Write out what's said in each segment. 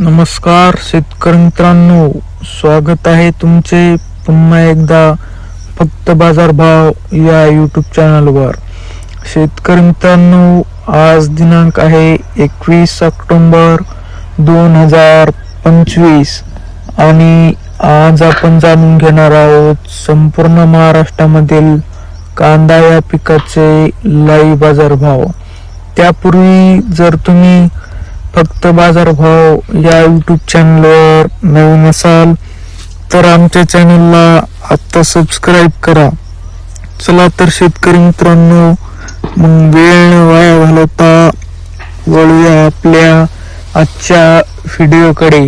नमस्कार शेतकरी मित्रांनो स्वागत आहे तुमचे पुन्हा एकदा फक्त बाजारभाव या यूट्यूब चॅनलवर शेतकरी मित्रांनो आज दिनांक आहे एकवीस ऑक्टोंबर दोन हजार पंचवीस आणि आज आपण जाणून घेणार आहोत संपूर्ण महाराष्ट्रामधील कांदा या पिकाचे लाईव्ह बाजारभाव त्यापूर्वी जर तुम्ही फक्त बाजारभाव या यूट्यूब चॅनलवर नवीन असाल तर आमच्या चॅनलला आत्ता सबस्क्राईब करा. चला तर शेतकरी मित्रांनो मग वेळ वाया घालवता वळूया आपल्या आजच्या व्हिडिओकडे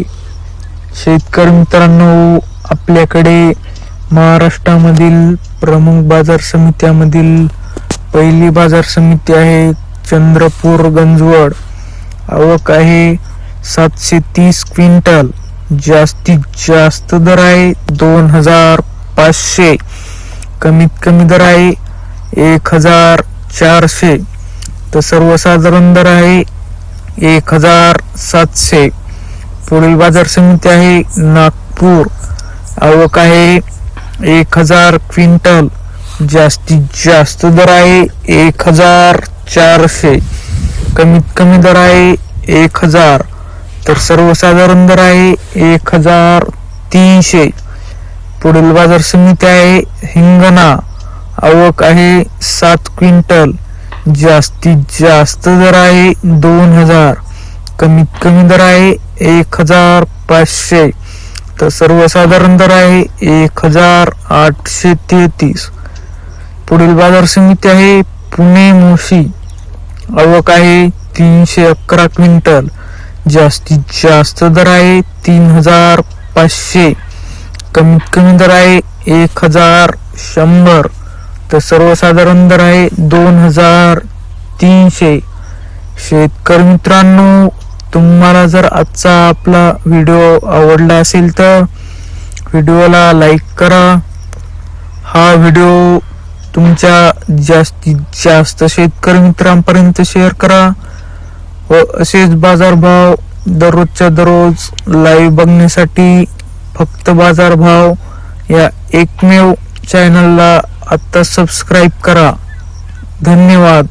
शेतकरी मित्रांनो आपल्याकडे महाराष्ट्रामधील प्रमुख बाजार समित्यामधील पहिली बाजार समिती आहे चंद्रपूर गंजवड. आवक आहे. सातशे तीस क्विंटल. जास्तीत जास्त दर आहे दोन हजार पाचशे. कमीत कमी दर आहे एक हजार चारशे. तर सर्वसाधारण दर आहे एक हजार सातशे. पुढील बाजार समिती आहे नागपूर. आवक आहे एक हजार क्विंटल. जास्तीत जास्त दर आहे एक हजार चारशे. कमीत कमी दर आहे एक हजार. तर सर्वसाधारण दर आहे एक हजार तीनशे. पुढील बाजार समिती आहे हिंगणा. आवक आहे सात क्विंटल. जास्तीत जास्त दर आहे दोन हजार. कमीत कमी दर आहे एक हजार पाचशे. तर सर्वसाधारण दर आहे एक हजार आठशे तेहतीस. पुढील बाजार समिती आहे पुणे मोशी. आवक आहे तीनशे अकरा क्विंटल. जास्तीत जास्त दर आहे तीन हजार पाचशे कमीत कमी दर आहे एक हजार शंभर. तर सर्वसाधारण दर आहे दोन हजार तीनशे. शेतकरी मित्रांनो तुम्हाला जर आजचा आपला व्हिडिओ आवडला असेल तर व्हिडिओला लाईक करा. हा व्हिडिओ तुमच्या जास्तीत जास्त शेतकरी मित्रांपर्यंत शेअर करा. व असेच बाजारभाव दररोजच्या दररोज लाईव्ह बघण्यासाठी फक्त बाजारभाव या एकमेव चॅनलला आत्ता सबस्क्राईब करा. धन्यवाद.